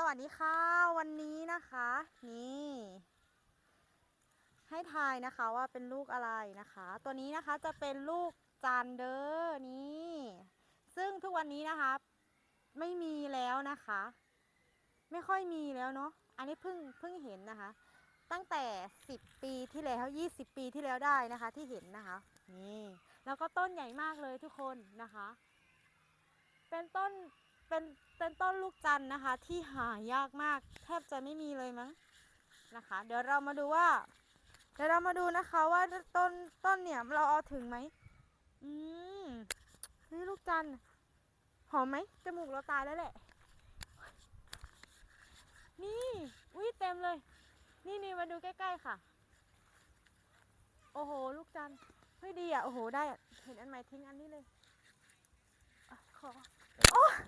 สวัสดีค่ะ วันนี้นะคะ นี่ ให้ทายนะคะว่าเป็นลูกอะไรนะคะ ตัวนี้นะคะจะเป็นลูกจันเดอร์นี่ ซึ่งทุกวันนี้นะคะ ไม่มีแล้วนะคะ ไม่ค่อยมีแล้วเนาะอันนี้เพิ่งเพิ่งเห็นนะคะ ตั้งแต่ 10 ปีที่แล้ว 20 ปีที่แล้วได้นะคะ ที่เห็นนะคะ นี่ แล้วก็ต้นใหญ่มากเลยทุกคนนะคะ เป็นต้น เป็นเป็นต้นลูกจันนะคะ ที่หายากมากแทบจะไม่มีเลยมั้งนะคะ เดี๋ยวเรามาดูว่า เดี๋ยวเรามาดูนะคะว่าต้นต้นเนี่ยเราเอาถึงไหมอืมนี่ลูกจันหอมไหมจมูกเราตายแล้วแหละ นี่อุ้ยเต็มเลย นี่นี่มาดูใกล้ๆค่ะ โอ้โห ลูกจันเฮ้ยดีอะโอ้โหได้เห็นอันใหม่ทิ้งอันนี้เลย